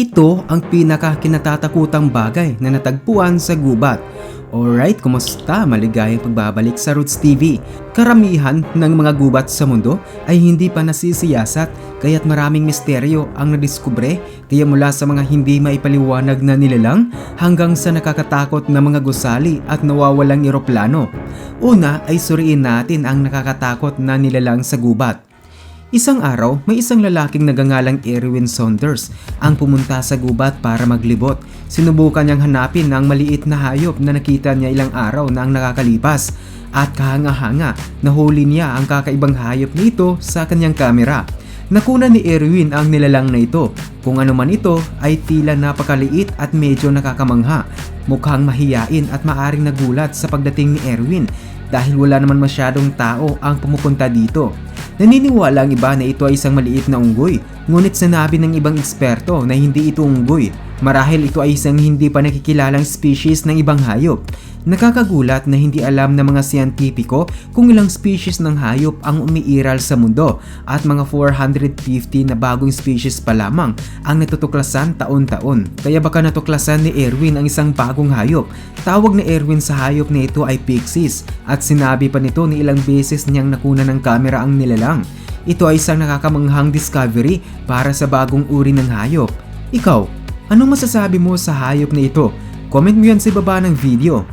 Ito ang pinaka kinatatakutang bagay na natagpuan sa gubat. Alright, kumusta? Maligayang pagbabalik sa Roots TV. Karamihan ng mga gubat sa mundo ay hindi pa nasisiyasat kaya't maraming misteryo ang nadiskubre kaya mula sa mga hindi maipaliwanag na nilalang hanggang sa nakakatakot na mga gusali at nawawalang eroplano. Una ay suriin natin ang nakakatakot na nilalang sa gubat. Isang araw, may isang lalaking nagangalang Erwin Saunders ang pumunta sa gubat para maglibot. Sinubukan niyang hanapin ang maliit na hayop na nakita niya ilang araw na ang nakakalipas at kahanga-hanga nahuli niya ang kakaibang hayop na ito sa kanyang kamera. Nakuna ni Erwin ang nilalang na ito. Kung ano man ito ay tila napakaliit at medyo nakakamangha. Mukhang mahiyain at maaring nagulat sa pagdating ni Erwin dahil wala naman masyadong tao ang pumupunta dito. Naniniwala ang iba na ito ay isang maliit na unggoy, ngunit sinabi ng ibang eksperto na hindi ito unggoy. Marahil ito ay isang hindi pa nakikilalang species ng ibang hayop. Nakakagulat na hindi alam ng mga siyentipiko kung ilang species ng hayop ang umiiral sa mundo at mga 450 na bagong species pa lamang ang natutuklasan taon-taon. Kaya baka natuklasan ni Erwin ang isang bagong hayop. Tawag ni Erwin sa hayop na ito ay pixies at sinabi pa nito ni ilang beses niyang nakuna ng kamera ang nilalang. Ito ay isang nakakamanghang discovery para sa bagong uri ng hayop. Ikaw, anong masasabi mo sa hayop na ito? Comment mo yan sa baba ng video.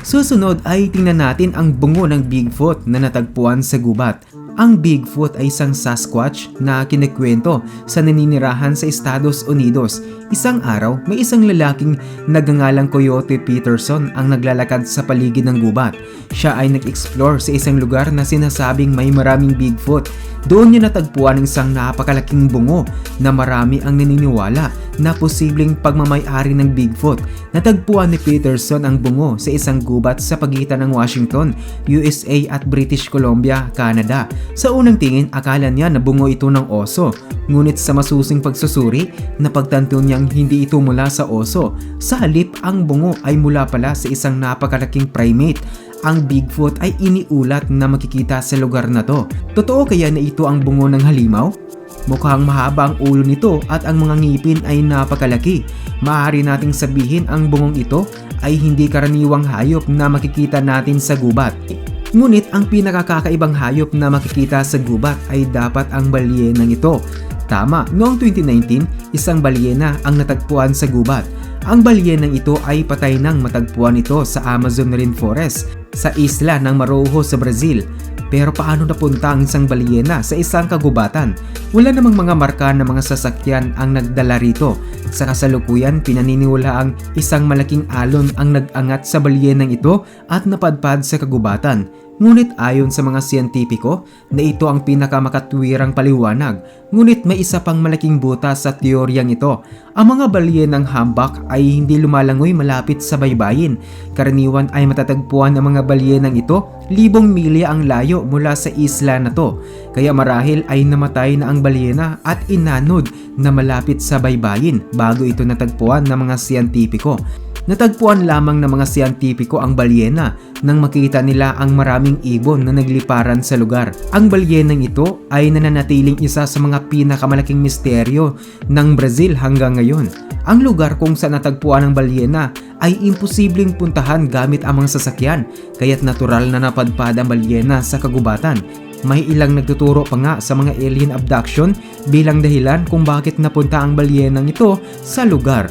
Susunod ay tingnan natin ang bungo ng Bigfoot na natagpuan sa gubat. Ang Bigfoot ay isang Sasquatch na kinikwento sa naninirahan sa Estados Unidos. Isang araw, may isang lalaking nagangalang Coyote Peterson ang naglalakad sa paligid ng gubat. Siya ay nag-explore sa isang lugar na sinasabing may maraming Bigfoot. Doon niya natagpuan ang isang napakalaking bungo na marami ang naniniwala na posibleng pagmamayari ng Bigfoot. Natagpuan ni Peterson ang bungo sa isang gubat sa pagitan ng Washington, USA at British Columbia, Canada. Sa unang tingin, akala niya na bungo ito ng oso. Ngunit sa masusing pagsusuri, napagtanto niyang hindi ito mula sa oso. Sa halip, ang bungo ay mula pala sa isang napakalaking primate ang Bigfoot ay iniulat na makikita sa lugar na to. Totoo kaya na ito ang bungo ng halimaw? Mukhang mahaba ang ulo nito at ang mga ngipin ay napakalaki. Maaari nating sabihin ang bungong ito ay hindi karaniwang hayop na makikita natin sa gubat. Ngunit ang pinakakakaibang hayop na makikita sa gubat ay dapat ang balyenang ito. Tama, noong 2019, isang balyena ang natagpuan sa gubat. Ang balyenang ito ay patay nang matagpuan ito sa Amazon Rainforest sa isla ng Maroho sa Brazil. Pero paano napunta ang isang balyena sa isang kagubatan? Wala namang mga marka ng mga sasakyan ang nagdala rito. Sa kasalukuyan, pinaniniwala ang isang malaking alon ang nag-angat sa balyenang ito at napadpad sa kagubatan. Ngunit ayon sa mga siyentipiko na ito ang pinakamakatwirang paliwanag, ngunit may isa pang malaking butas sa teoryang ito. Ang mga balyenang hambak ay hindi lumalangoy malapit sa baybayin. Karaniwan ay matatagpuan ang mga balyenang ito libong milya ang layo mula sa isla na to. Kaya marahil ay namatay na ang balyena at inanod na malapit sa baybayin bago ito natagpuan ng mga siyentipiko. Natagpuan lamang ng mga siyentipiko ang balyena nang makita nila ang maraming ibon na nagliparan sa lugar. Ang balyenang ito ay nananatiling isa sa mga pinakamalaking misteryo ng Brazil hanggang ngayon. Ang lugar kung saan natagpuan ang balyena ay imposibleng puntahan gamit ang mga sasakyan, kaya't natural na napadpad ang balyena sa kagubatan. May ilang nagtuturo pa nga sa mga alien abduction bilang dahilan kung bakit napunta ang balyenang ito sa lugar.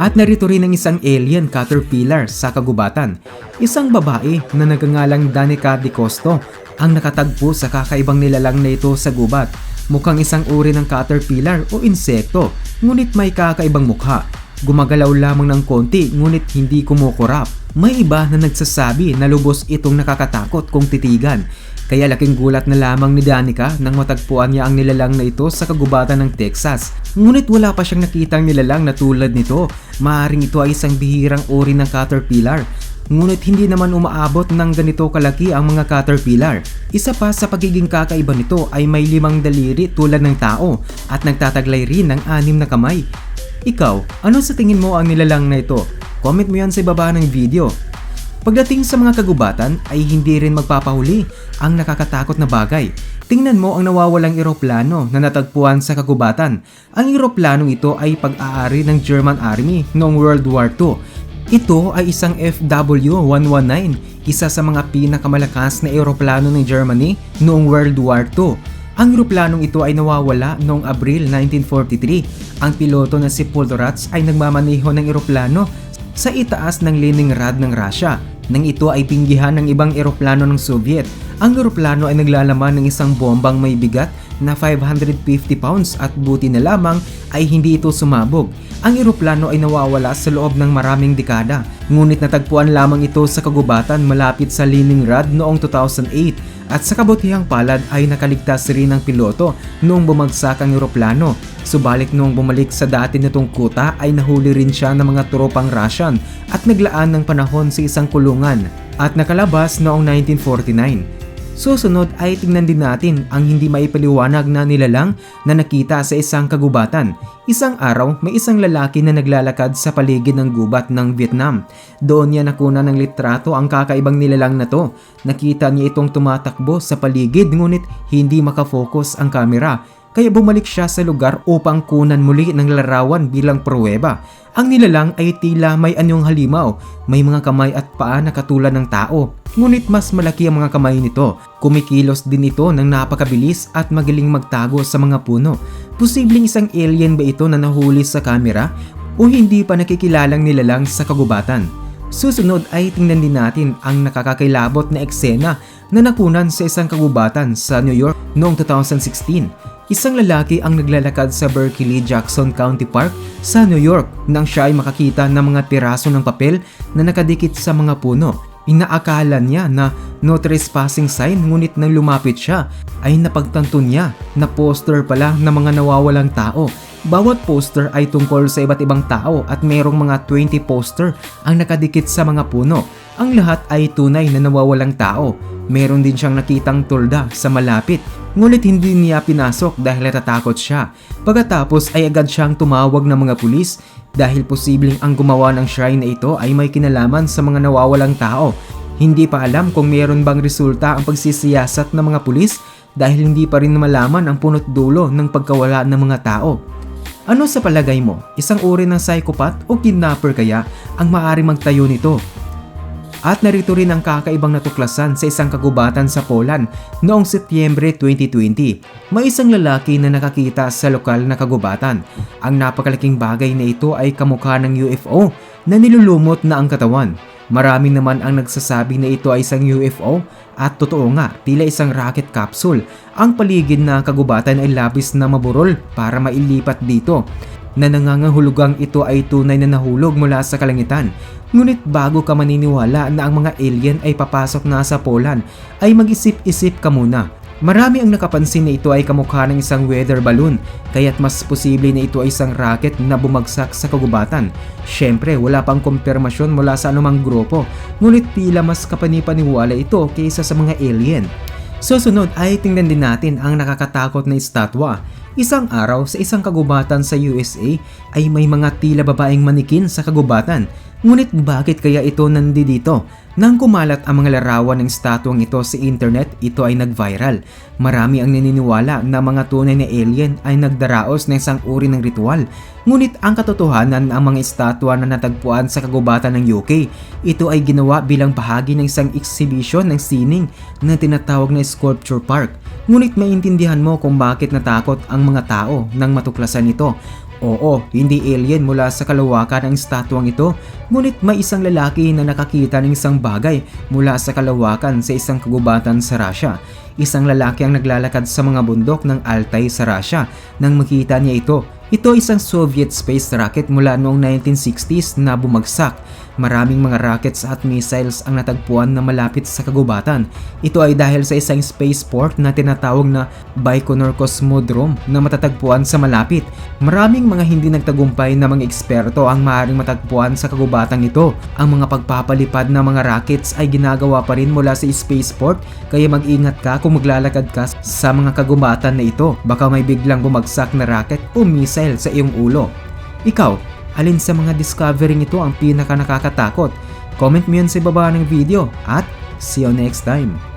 At narito rin ang isang alien caterpillar sa kagubatan. Isang babae na nagangalang Danica Di Costo ang nakatagpo sa kakaibang nilalang na ito sa gubat. Mukhang isang uri ng caterpillar o insekto, ngunit may kakaibang mukha. Gumagalaw lamang ng konti ngunit hindi kumukurap. May iba na nagsasabi na lubos itong nakakatakot kung titigan. Kaya laking gulat na lamang ni Danica nang matagpuan niya ang nilalang na ito sa kagubatan ng Texas. Ngunit wala pa siyang nakitang nilalang na tulad nito. Maaring ito ay isang bihirang uri ng caterpillar. Ngunit hindi naman umaabot ng ganito kalaki ang mga caterpillar. Isa pa sa pagiging kakaiba nito ay may limang daliri tulad ng tao at nagtataglay rin ng anim na kamay. Ikaw, ano sa tingin mo ang nilalang na ito? Comment mo yan sa baba ng video. Pagdating sa mga kagubatan ay hindi rin magpapahuli ang nakakatakot na bagay. Tingnan mo ang nawawalang eroplano na natagpuan sa kagubatan. Ang eroplanong ito ay pag-aari ng German Army noong World War II. Ito ay isang FW-119, isa sa mga pinakamalakas na eroplano ng Germany noong World War II. Ang eroplanong ito ay nawawala noong Abril 1943. Ang piloto na si Poldoratz ay nagmamaneho ng eroplano sa itaas ng Leningrad ng Russia nang ito ay pinggihan ng ibang eroplano ng Soviet. Ang eroplano ay naglalaman ng isang bombang may bigat na 550 pounds at buti na lamang ay hindi ito sumabog. Ang eroplano ay nawawala sa loob ng maraming dekada, ngunit natagpuan lamang ito sa kagubatan malapit sa Leningrad noong 2008 at sa kabutihang palad ay nakaligtas rin ang piloto noong bumagsak ang eroplano. Subalit noong bumalik sa dati nitong kuta ay nahuli rin siya ng mga tropang Russian at naglaan ng panahon sa isang kulungan at nakalabas noong 1949. Susunod ay tingnan din natin ang hindi maipaliwanag na nilalang na nakita sa isang kagubatan. Isang araw, may isang lalaki na naglalakad sa paligid ng gubat ng Vietnam. Doon niya nakuna ng litrato ang kakaibang nilalang na to. Nakita niya itong tumatakbo sa paligid ngunit hindi makafocus ang kamera kaya bumalik siya sa lugar upang kunan muli ng larawan bilang pruweba. Ang nilalang ay tila may anyong halimaw, may mga kamay at paa na katulad ng tao. Ngunit mas malaki ang mga kamay nito. Kumikilos din ito ng napakabilis at magaling magtago sa mga puno. Posibleng isang alien ba ito na nahuli sa kamera o hindi pa nakikilalang nilalang sa kagubatan? Susunod ay tingnan din natin ang nakakakilabot na eksena na nakunan sa isang kagubatan sa New York noong 2016. Isang lalaki ang naglalakad sa Berkeley-Jackson County Park sa New York nang siya ay makakita ng mga piraso ng papel na nakadikit sa mga puno. Inaakala niya na no trespassing sign ngunit nang lumapit siya ay napagtanto niya na poster pala ng mga nawawalang tao. Bawat poster ay tungkol sa iba't ibang tao at mayroong mga 20 poster ang nakadikit sa mga puno. Ang lahat ay tunay na nawawalang tao. Meron din siyang nakitang tulda sa malapit Ngunit hindi niya pinasok dahil natatakot siya. Pagkatapos ay agad siyang tumawag ng mga pulis dahil posibleng ang gumawa ng shrine na ito ay may kinalaman sa mga nawawalang tao. Hindi pa alam kung mayroon bang resulta ang pagsisiyasat ng mga pulis dahil hindi pa rin malaman ang punot dulo ng pagkawala ng mga tao. Ano sa palagay mo? Isang uri ng psychopath o kidnapper kaya ang maaari magtayo nito? At narito rin ang kakaibang natuklasan sa isang kagubatan sa Poland noong Setyembre 2020. May isang lalaki na nakakita sa lokal na kagubatan. Ang napakalaking bagay na ito ay kamukha ng UFO na nilulumot na ang katawan. Marami naman ang nagsasabi na ito ay isang UFO at totoo nga tila isang rocket capsule. Ang paligid na kagubatan ay labis na maburol para mailipat dito na nangangahulugang ito ay tunay na nahulog mula sa kalangitan. Ngunit bago ka maniniwala na ang mga alien ay papasok na sa Poland, ay mag-isip-isip ka muna. Marami ang nakapansin na ito ay kamukha ng isang weather balloon, kaya't mas posible na ito ay isang rocket na bumagsak sa kagubatan. Siyempre, wala pang kumpirmasyon mula sa anumang grupo, ngunit tila mas kapanipaniwala ito kaysa sa mga alien. Susunod ay tingnan din natin ang nakakatakot na estatwa Isang araw sa isang kagubatan sa USA ay may mga tila babaeng manikin sa kagubatan. Ngunit bakit kaya ito nandito? Nang kumalat ang mga larawan ng statwang ito sa internet, ito ay nag-viral. Marami ang naniniwala na mga tunay na alien ay nagdaraos ng isang uri ng ritual. Ngunit ang katotohanan ang mga estatwa na natagpuan sa kagubatan ng UK, ito ay ginawa bilang bahagi ng isang exhibition ng sining na tinatawag na Sculpture Park. Ngunit maintindihan mo kung bakit natakot ang mga tao nang matuklasan ito. Oo, hindi alien mula sa kalawakan ang statwang ito, ngunit may isang lalaki na nakakita ng isang bagay mula sa kalawakan sa isang kagubatan sa Russia. Isang lalaki ang naglalakad sa mga bundok ng Altai sa Russia nang makita niya ito. Ito isang Soviet space rocket mula noong 1960s na bumagsak Maraming mga rockets at missiles ang natagpuan na malapit sa kagubatan. Ito ay dahil sa isang spaceport na tinatawag na Baikonur Cosmodrome na matatagpuan sa malapit. Maraming mga hindi nagtagumpay na mga eksperto ang maaaring matagpuan sa kagubatang ito. Ang mga pagpapalipad ng mga rockets ay ginagawa pa rin mula sa spaceport kaya mag-ingat ka kung maglalakad ka sa mga kagubatan na ito. Baka may biglang bumagsak na rocket o missile sa iyong ulo. Ikaw, Alin sa mga discovering ito ang pinaka nakakatakot? Comment mo yan sa baba ng video at see you next time.